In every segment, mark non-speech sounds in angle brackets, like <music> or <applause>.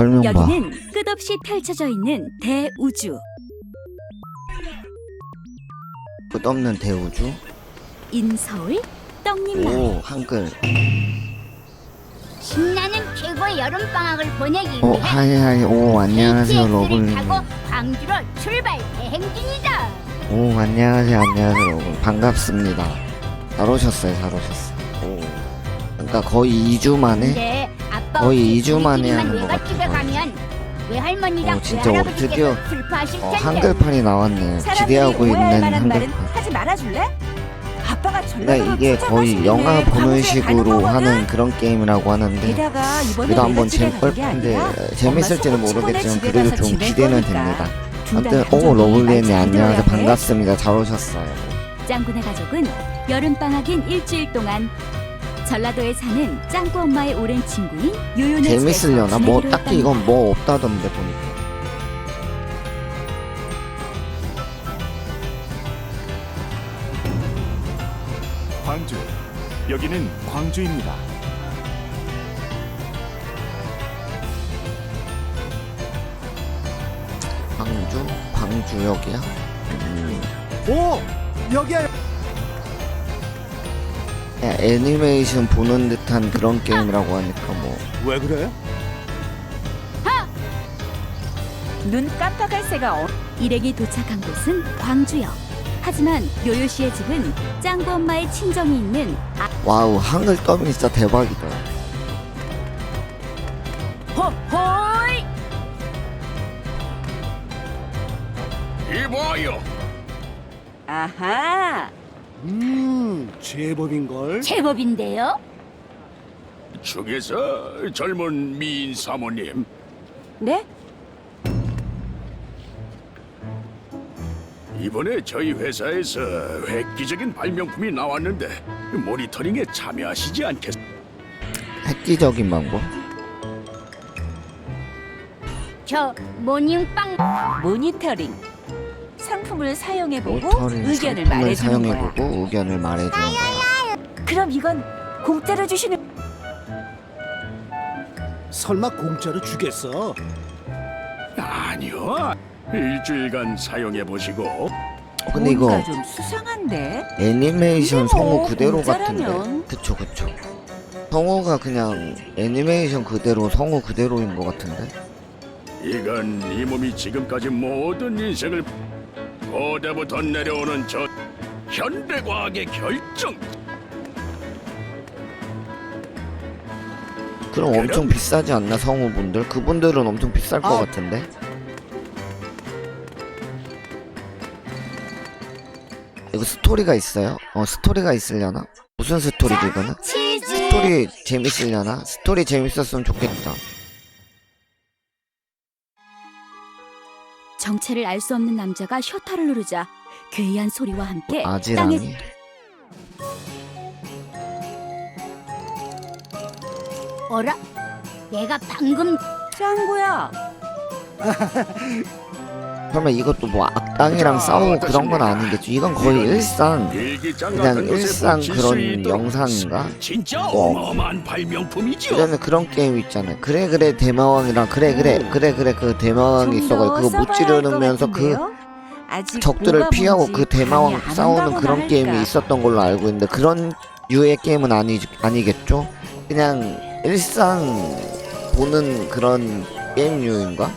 설명 봐. 여기는 끝없이 펼쳐져 있는 대우주. 끝없는 대우주. 인서울 떡잎마을. 오 한글. 신나는 최고의 여름 방학을 보내기 오 위해 하이 하이. 오 안녕하세요 KTX를 러블님. 타고 광주로 출발 대행 중이다. 오 안녕하세요 안녕하세요 러블. 반갑습니다. 잘 오셨어요 잘 오셨어요. 오. 그러니까 거의 2주 만에. 거의 없이 이주 만에 우리끼리만 하는 것 같아요. 외할머니랑 어, 진짜 외할아버지께서 드디어, 어, 텐데. 한글판이. 사람들이 기대하고 있는 한글판. 하지 말아줄래? 아빠가 그러니까 이게 거의 영화 보는 식으로? 하는 그런 게임이라고 하는데 그래도 한번 외갓집에 재밌 가는 게 근데 아니라 재밌을지는 모르겠지만 그래도 좀 기대는. 됩니다. 아무튼 오 감정이 러블리님 안녕하세요 돼. 반갑습니다. 잘 오셨어요. 짱구네 가족은 여름 방학인 일주일 동안 전라도에 사는 짱구 엄마의 오랜 친구인 요요네 재밌으려나? 뭐 딱히. 이건 뭐 없다던데 보니까. 광주. 여기는 광주입니다. 광주? 광주역이야? 음, 오 여기야 애니메이션 보는 듯한 그런 게임이라고 하니까 뭐 왜 그래? 눈 깜빡할 새가 없. 일행이 도착한 곳은 광주역. 하지만 요요 씨의 집은 짱구 엄마의 친정이 있는 아, 와우 한글 더빙 진짜 대박이다. 호호이! 이봐요. 아하! 음 제법인걸 제법인데요. 중에서 젊은 미인 사모님 네? 이번에 저희 회사에서 획기적인 발명품이 나왔는데 모니터링에 참여하시지 않겠? 획기적인 방법? 저 모닝빵 모니터링. 상품을 사용해보고 의견을 상품을 말해주는 거야. 사용해보고 의견을 말해주는 거야. 그럼 이건 공짜로 주시는 설마 공짜로 주겠어? 아니요. 일주일간 사용해 보시고 어, 근데 이거 뭔가 좀 수상한데? 애니메이션 뭐 성우 그대로 공짜라면. 같은데 그쵸 그쵸 성우가 그냥 애니메이션 그대로 성우 그대로인 것 같은데 이건 이 몸이 지금까지 모든 인생을 고대부터 내려오는 저 현대과학의 결정. 그럼 엄청 비싸지 않나 성우분들? 그분들은 엄청 비쌀 것 아. 같은데 이거 스토리가 있어요? 어 스토리가 있으려나? 무슨 스토리지 이거는? 치즈. 스토리 재밌으려나? 스토리 재밌었으면 좋겠다 정체를 알 수 없는 남자가 셔터를 누르자 괴이한 소리와 함께 땅에 아지랑이 어라? 내가 방금 짱구야! <laughs> 설마 이것도 뭐 악당이랑 자, 싸우고 그런 건? 아니겠죠 이건 거의 일상 그냥 일상 그런 영상인가? 진짜 어. 어마어마한 발명품이죠. 그다음에 그런 게임 있잖아요. 그래 그래 대마왕이랑 그래 그래 그래 그래 그 대마왕이 있어가지고 그거 못 지르면서 그 적들을 피하고 그 대마왕 싸우는 그런 게임이 있었던 걸로 알고 있는데 그런 유의 게임은 아니 아니겠죠? 그냥 일상 보는 그런 게임류인가?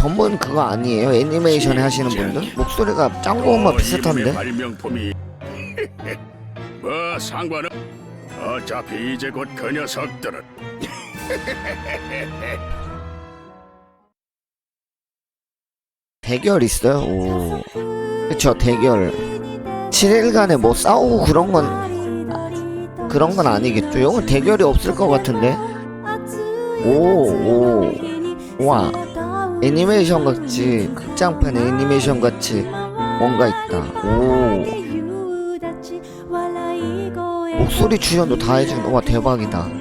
전문 그거 아니에요? 애니메이션 하시는 분들? 목소리가 짱구 엄마 어, 비슷한데? 발명품이 <laughs> 뭐 상관은 어차피 이제 곧 그 녀석들은 <laughs> 대결 있어요? 오. 그쵸, 대결. 7일간에 뭐 싸우고 그런 건, 그런 건 아니겠죠? 이건 대결이 없을 것 같은데? 오, 오. 와. 애니메이션 같이, 극장판 애니메이션 같이 뭔가 있다. 오. 목소리 출연도 다 거, 와, 대박이다.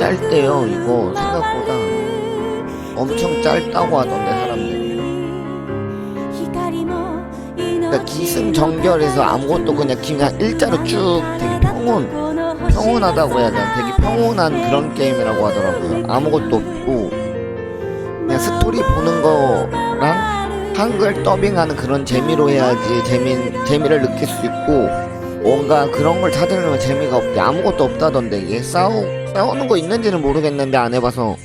짧대요 이거 생각보다. 엄청 짧다고 하던데 사람들이. 그러니까 기승전결해서 아무것도 그냥 그냥 일자로 쭉 되게 평온 평온하다고 해야 되나? 되게 평온한 그런 게임이라고 하더라고요. 아무것도 없고. 그냥 스토리 보는 거랑 한글 더빙하는 그런 재미로 해야지 재미 재미를 느낄 수 있고. 뭔가 그런 걸 찾으려면 재미가 없대. 아무것도 없다던데 이게. 싸우 싸우는 거 있는지는 모르겠는데 안 해봐서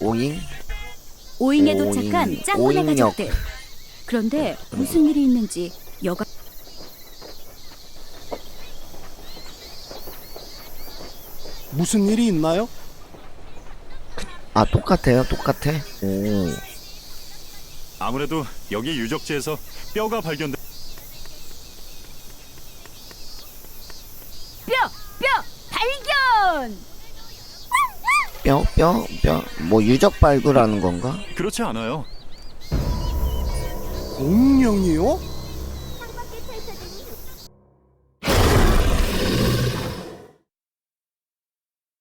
오잉 오잉에 오잉, 도착한 짱구네 오잉역. 가족들. 그런데 무슨 일이 있는지 여가 무슨 일이 있나요? 아 똑같아요 똑같아 오 아무래도 여기 유적지에서 뼈가 발견돼 뼈! 뼈! 발견! 뼈, 뼈, 뼈, 뭐 유적 발굴하는 건가? 그렇지 않아요. 공룡이요?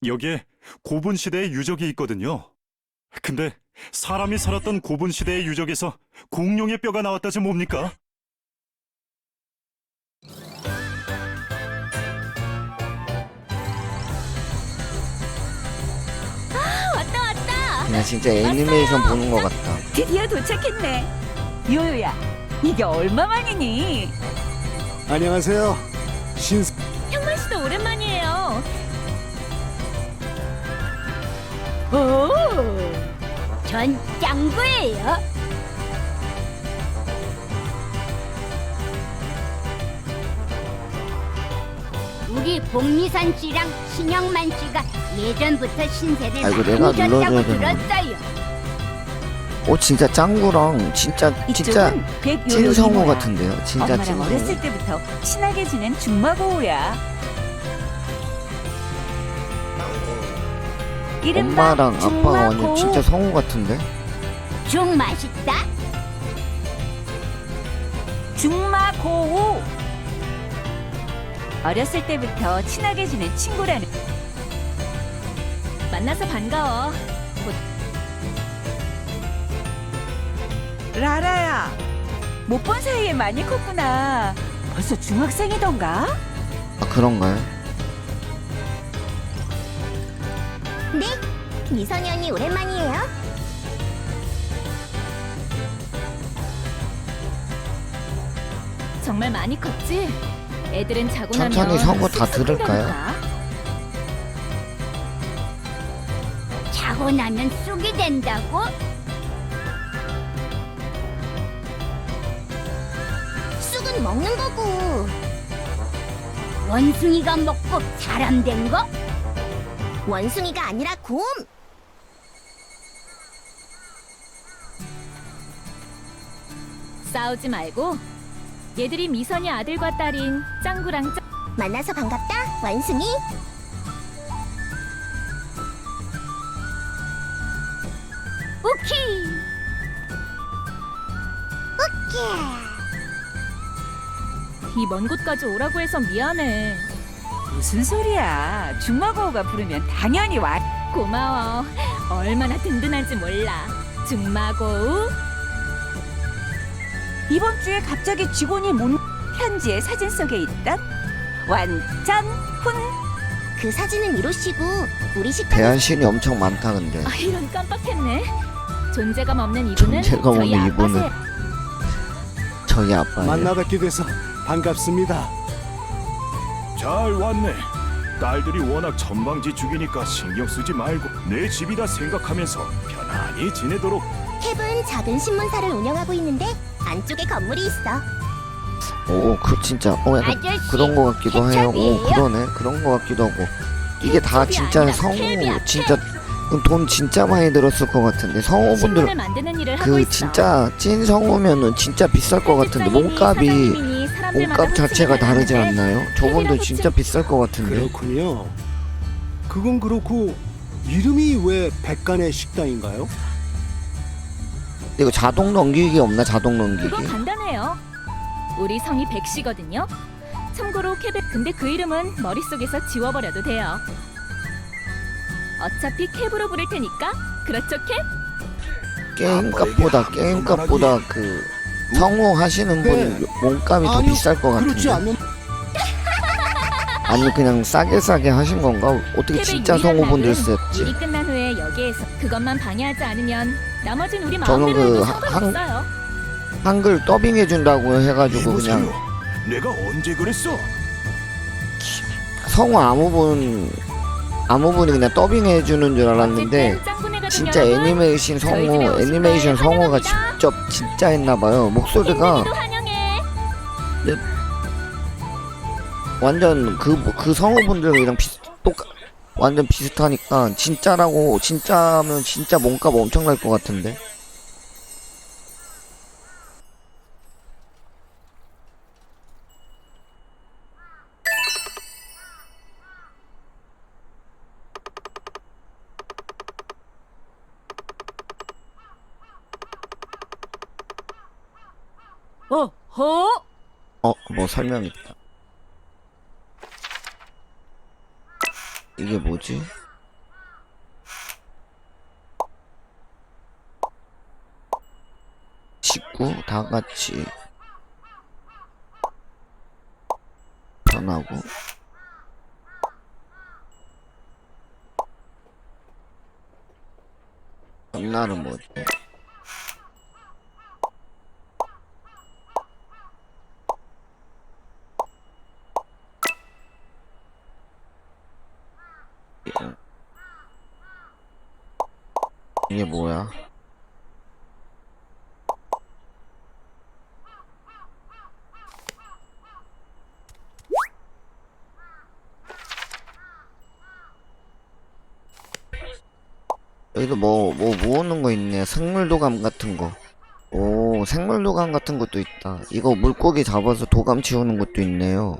여기에 고분 시대의 유적이 있거든요. 근데 사람이 살았던 고분 시대의 유적에서 공룡의 뼈가 나왔다지 뭡니까? 왔다 왔다! 그냥 진짜 애니메이션 보는 것 같다. 드디어 도착했네. 요요야, 이게 얼마만이니? 안녕하세요. 신형 오! 전 짱구예요. 우리 복리산 씨랑 신영만 씨가 예전부터 신세를 아이고, 많이 졌다고 눌러줘야. 들었어요. 오 진짜 짱구랑 진짜 진짜 이쪽은 백요요 찐성우 이모야. 같은데요. 진짜 엄마랑 찐성우. 어렸을 때부터 친하게 지낸 중마고우야. 엄마랑 아빠가 완전. 진짜 성우 같은데. 죽 맛있다. 중마고우. 어렸을 때부터 친하게 지낸 친구라는 만나서 반가워. 라라야. 못 본 사이에 많이 컸구나. 벌써 중학생이던가? 아 그런가요? 미선현이 오랜만이에요. 정말 많이 컸지? 애들은 자고 천천히 나면 성우 다 쑥쑥 들을까요? 자고 나면 쑥이 된다고? 쑥은 먹는 거고. 원숭이가 먹고 사람 된 거? 원숭이가 아니라 곰. 싸우지 말고 얘들이 미선이 아들과 딸인 짱구랑 짱... 만나서 반갑다, 원숭이. 오케이. 오케이. 이 먼 곳까지 오라고 해서 미안해. 무슨 소리야. 중마고우가 부르면 당연히 와. 고마워. 얼마나 든든한지 몰라. 중마고우. 이번 주에 갑자기 직원이 문 편지에 사진 속에 있던 완전 훈 그 사진은 이로씨고 우리 식당 대한신이 엄청 많다 근데. 아 이런 깜빡했네. 존재감 없는 이분은 존재감 저희 없는 이분은. 아빠세. 저희 아빠예요. 만나 뵙게 돼서 반갑습니다. 잘 왔네. 딸들이 워낙 전방지축이니까 신경 쓰지 말고 내 집이다 생각하면서 편안히 지내도록 캡은 작은 신문사를 운영하고 있는데 안쪽에 건물이 있어. 오, 그 진짜 어 약간 아저씨, 그런 거 같기도 해요. 오, 케첩이에요? 그러네. 그런 거 같기도 하고. 이게 다 케첩이 진짜 아니라 성우 캡이야, 진짜 그돈 진짜 많이 들었을 것 같은데 성우분들 신문을 만드는 일을 하고 그 있어. 진짜 찐 성우면은 진짜 비쌀 것 같은데 몸값이 몸값 자체가 다르지 않나요? 저분도 진짜 비쌀 것 같은데. 그렇군요. 그건 그렇고 이름이 왜 백간의 식당인가요? 이거 자동 넘기기 없나 자동 넘기기 그건 간단해요. 우리 성이 백씨거든요. 참고로 케베 근데 그 이름은 머릿속에서 지워버려도 돼요. 어차피 캡으로 부를 테니까 그렇죠 캡? 게임값보다 게임값보다 그 성우 하시는 분 네. 몸값이 더 아니요, 비쌀 것 그렇지 같은데 않는 아니 그냥 싸게 싸게 하신 건가 어떻게 진짜 성우분들 썼지 일이 끝난 후에 여기에서 그것만 방해하지 않으면 나머진 우리 저는 마음대로 해도 그 한- 상관없어요. 한글 더빙 해 준다고 해가지고 그냥 내가 언제 그랬어? 성우 아무 분 아무 분이 그냥 더빙 해 주는 줄 알았는데 어쨌든 짱구네가 된 진짜 여러분, 애니메이션 저희 집에 성우 오신 애니메이션 걸 성우가 환영합니다. 직접 진짜 했나봐요 목소리가 환영해. 완전 그 그 성우분들이랑 비슷 똑 완전 비슷하니까 진짜라고 진짜면 진짜 몸값 엄청날 것 같은데 어 허? 어 뭐 설명 있다 이게 뭐지? 식구? 다 같이. 변하고. 전날은 뭐지 예. 이게 뭐야? 여기도 뭐, 뭐 모으는 거 있네. 생물 도감 같은 거. 오, 생물 도감 같은 것도 있다. 이거 물고기 잡아서 도감 치우는 것도 있네요.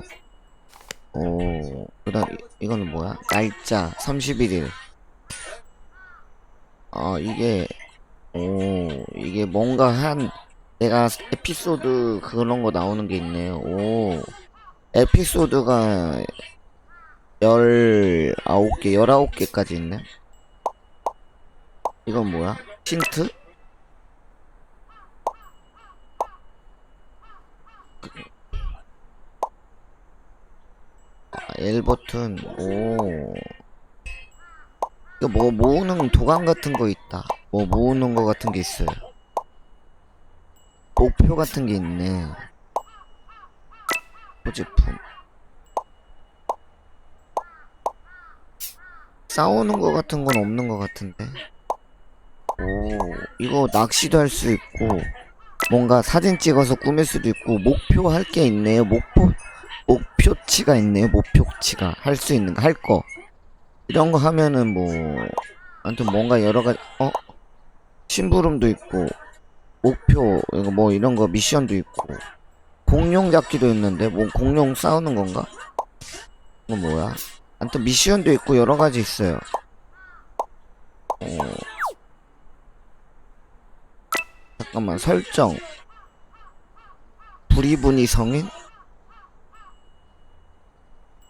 오, 그 다음, 이거는 뭐야? 날짜, 31일. 아, 이게, 오, 이게 뭔가 한, 내가 에피소드 그런 거 나오는 게 있네요. 오, 에피소드가 19개, 19개까지 있네. 이건 뭐야? 힌트? 아, L 버튼, 오. 뭐 모으는 도감 같은 거 있다. 뭐 모으는 거 같은 게 있어요. 목표 같은 게 있네. 소지품. 싸우는 거 같은 건 없는 거 같은데. 오, 이거 낚시도 할 수 있고, 뭔가 사진 찍어서 꾸밀 수도 있고, 목표 할 게 있네요. 목표, 목표치가 있네요. 목표치가. 할 수 있는 거, 할 거. 이런 거 하면은 뭐, 아무튼 뭔가 여러 가지, 어? 심부름도 있고, 목표, 이거 뭐 이런 거 미션도 있고, 공룡 잡기도 있는데, 뭐 공룡 싸우는 건가? 이거 뭐야? 아무튼 미션도 있고 여러 가지 있어요. 어... 잠깐만 설정 불이분이 성인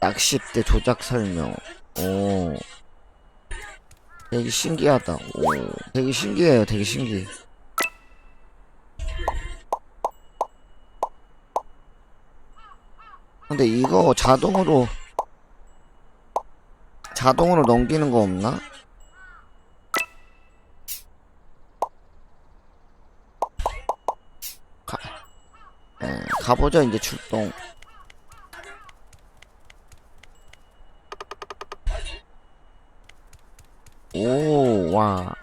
낚싯대 조작 설명 오. 되게 신기하다. 오. 되게 신기해요 되게 신기해 근데 이거 자동으로 자동으로 넘기는 거 없나? 가, 에, 가보자 이제 출동 오 와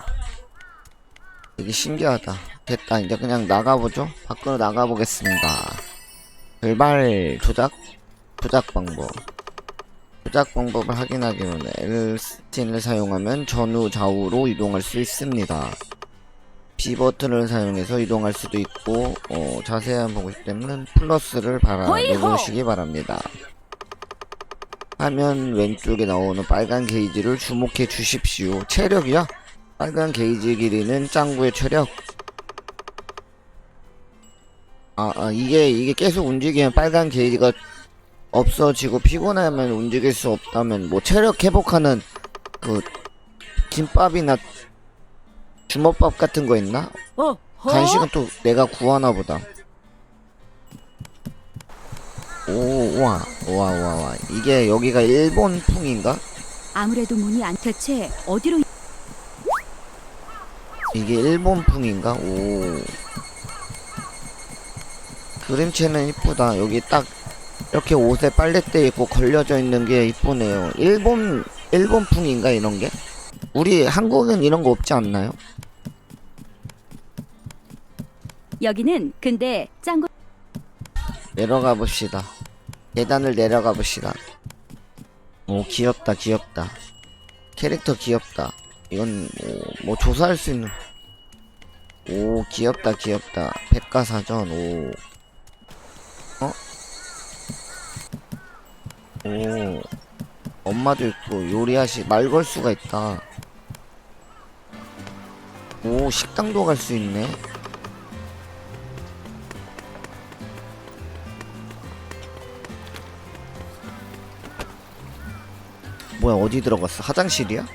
되게 신기하다 됐다 이제 그냥 나가보죠 밖으로 나가보겠습니다 글발 조작 조작 방법 조작 방법을 확인하기 위해 L스틴을 사용하면 전후 좌우로 이동할 수 있습니다. B 버튼을 사용해서 이동할 수도 있고 어, 자세한 보고 싶다면 플러스를 바라! 누르시기 바랍니다. 화면 왼쪽에 나오는 빨간 게이지를 주목해 주십시오. 체력이야? 빨간 게이지 길이는 짱구의 체력. 아, 아, 이게, 이게 계속 움직이면 빨간 게이지가 없어지고 피곤하면 움직일 수 없다면 뭐 체력 회복하는 그 김밥이나 주먹밥 같은 거 있나? 어, 간식은 또 내가 구하나 보다. 오, 와, 와, 와, 와. 이게 여기가 일본풍인가? 아무래도 문이 안 대체 어디로 이게 일본풍인가? 오. 그림체는 이쁘다. 여기 딱 이렇게 옷에 빨랫대 입고 걸려져 있는 게 이쁘네요. 일본 일본풍인가 이런 게? 우리 한국은 이런 거 없지 않나요? 여기는 근데 짱구 내려가 봅시다. 계단을 내려가 봅시다. 오, 귀엽다, 귀엽다. 캐릭터 귀엽다. 이건 뭐, 뭐 조사할 수 있는. 오, 귀엽다, 귀엽다. 백과사전, 오. 어? 오. 엄마도 있고, 요리하시, 말 걸 수가 있다. 오, 식당도 갈 수 있네. 뭐야 어디 들어갔어? 화장실이야?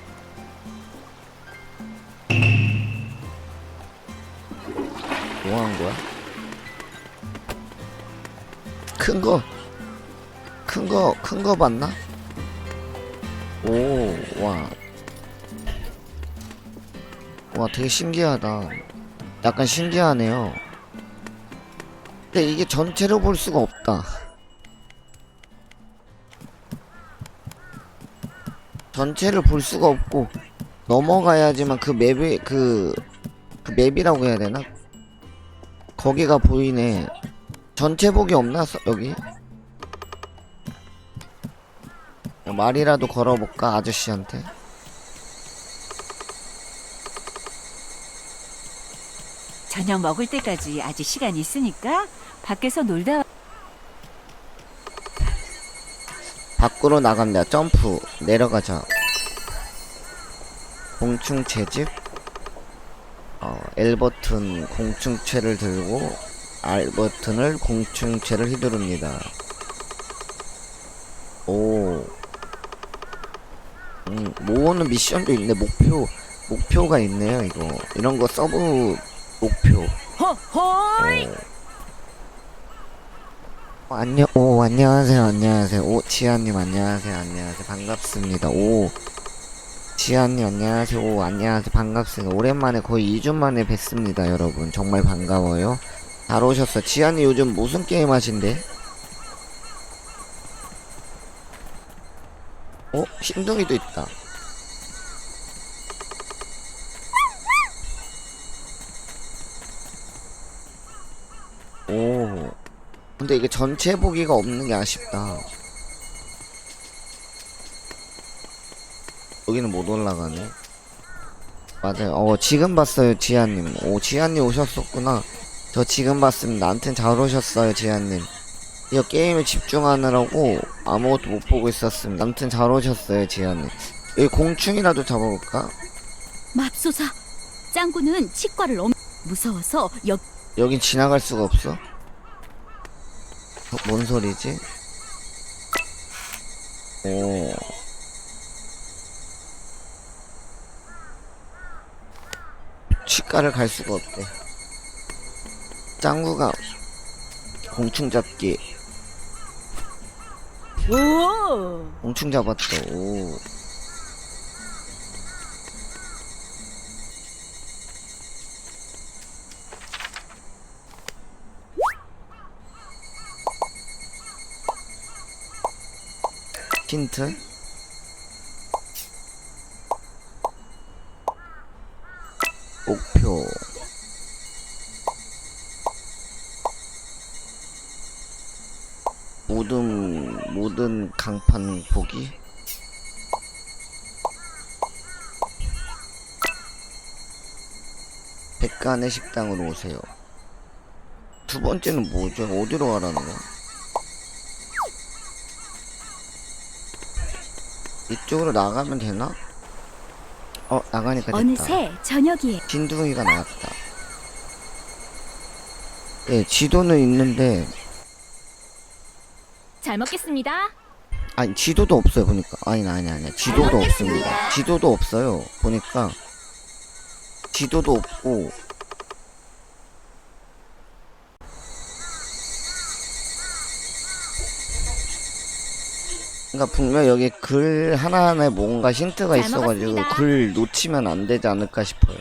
큰 거, 봤나? 오, 와. 와, 되게 신기하다. 약간 신기하네요. 근데 이게 전체로 볼 수가 없다. 전체를 볼 수가 없고 넘어가야지만 그 맵이 그, 그 맵이라고 해야 되나? 거기가 보이네. 전체 보기 없나 서- 여기? 말이라도 걸어볼까 아저씨한테? 저녁 먹을 때까지 아직 시간 있으니까 밖에서 놀다 밖으로 나갑니다. 점프 내려가자. 공충 채집. 어, L 버튼 공충체를 들고 R 버튼을 공충체를 휘두릅니다. 오. 음, 모으는 미션도 있네. 목표 목표가 있네요. 이거 이런 거 서브 목표. 호호이 어, 안녕, 오, 안녕하세요, 안녕하세요. 오, 지아님, 안녕하세요, 안녕하세요. 반갑습니다. 오, 지아님, 안녕하세요. 오, 안녕하세요. 반갑습니다. 오랜만에 거의 2주 만에 뵙습니다, 여러분. 정말 반가워요. 잘 오셨어. 지아님 요즘 무슨 게임 하신대? 어? 신동이도 있다. 오. 근데 이게 전체 보기가 없는 게 아쉽다. 여기는 못 올라가네. 맞아요. 어, 지금 봤어요, 지아님. 오, 지아님 오셨었구나. 저 지금 봤습니다. 아무튼 잘 오셨어요, 지아님. 이거 게임에 집중하느라고 아무것도 못 보고 있었습니다. 아무튼 잘 오셨어요, 지아님. 여기 공충이라도 잡아볼까? 맙소사 짱구는 치과를 엄 무서워서 여 여긴 지나갈 수가 없어? 어, 뭔 소리지? 오. 치과를 갈 수가 없대. 짱구가 공충 잡기. 오 공충 잡았다. 오. 힌트? 목표 모든 모든 강판 보기 백간의 식당으로 오세요. 두 번째는 뭐죠? 어디로 가라는 거야? 이쪽으로 나가면 되나? 어 나가니까 됐다 어느새 저녁이에 진둥이가 나왔다 예 지도는 있는데 잘 먹겠습니다. 아니 지도도 없어요 보니까. 아니 아니 아니 지도도 없습니다. 지도도 없어요 보니까. 지도도 없고. 그러니까 분명 여기 글 하나하나에 뭔가 힌트가 잘 있어가지고 먹었습니다. 글 놓치면 안 되지 않을까 싶어요